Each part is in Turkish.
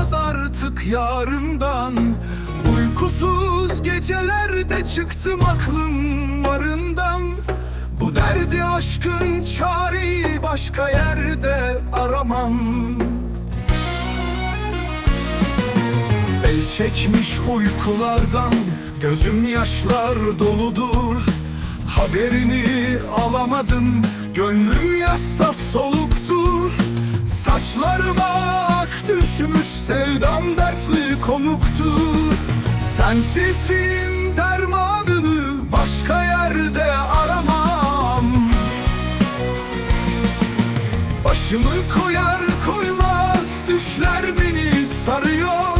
olmaz artık yarından. Uykusuz gecelerde çıktım aklım varından. Bu derdi aşkın çareyi başka yerde aramam. El çekmiş uykulardan Gözüm yaşlar doludur. Haberini alamadım Gönlüm yasta soluktur. Saçlarıma konuktur Sensizliğin dermanını Başka yerde aramam. Başımı koyar koymaz düşler beni sarıyor.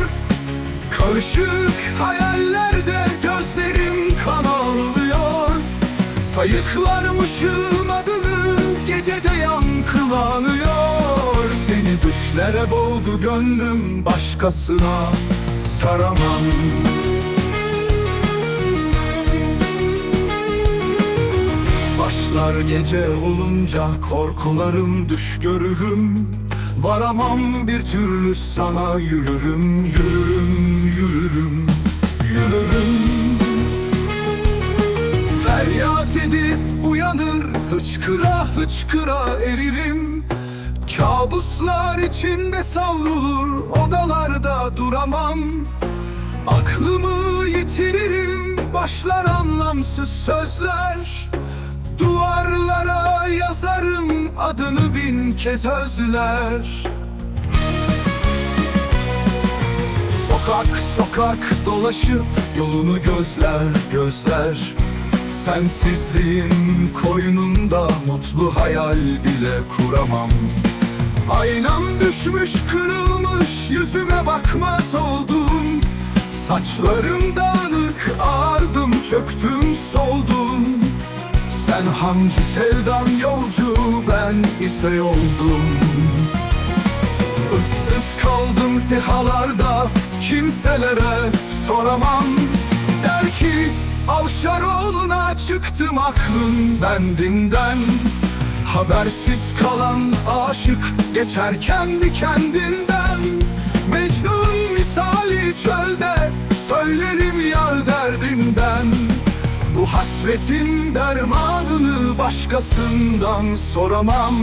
Karışık hayallerde gözlerim kan ağlıyor Sayıklarmışım adını gecede yankılanıyor. Seni düşlere boğdu gönlüm başkasına saramam. Başlar gece olunca korkularım düş görürüm. Varamam bir türlü sana yürürüm, yürürüm, yürürüm, yürürüm. Feryat edip uyanır, hıçkıra hıçkıra eririm. Kabuslar içinde savrulur, odalarda duramam. Aklımı yitiririm, başlar anlamsız sözler. Duvarlara yazarım adını bin kez özler. Sokak sokak dolaşıp yolunu gözler gözler. Sensizliğin koynunda mutlu hayal bile kuramam Aynam düşmüş kırılmış yüzüme bakmaz oldum. Saçlarım dağınık ağardım çöktüm soldum. Sen hancı sevdan yolcu ben ise yoldum. Issız kaldım tehalarda kimselere soramam. Der ki Avşaroğlu'na çıktım aklın bendinden Habersiz kalan aşık geçer kendi kendinden. Mecnun misali çölde söylerim yar derdinden. Bu hasretin dermanını başkasından soramam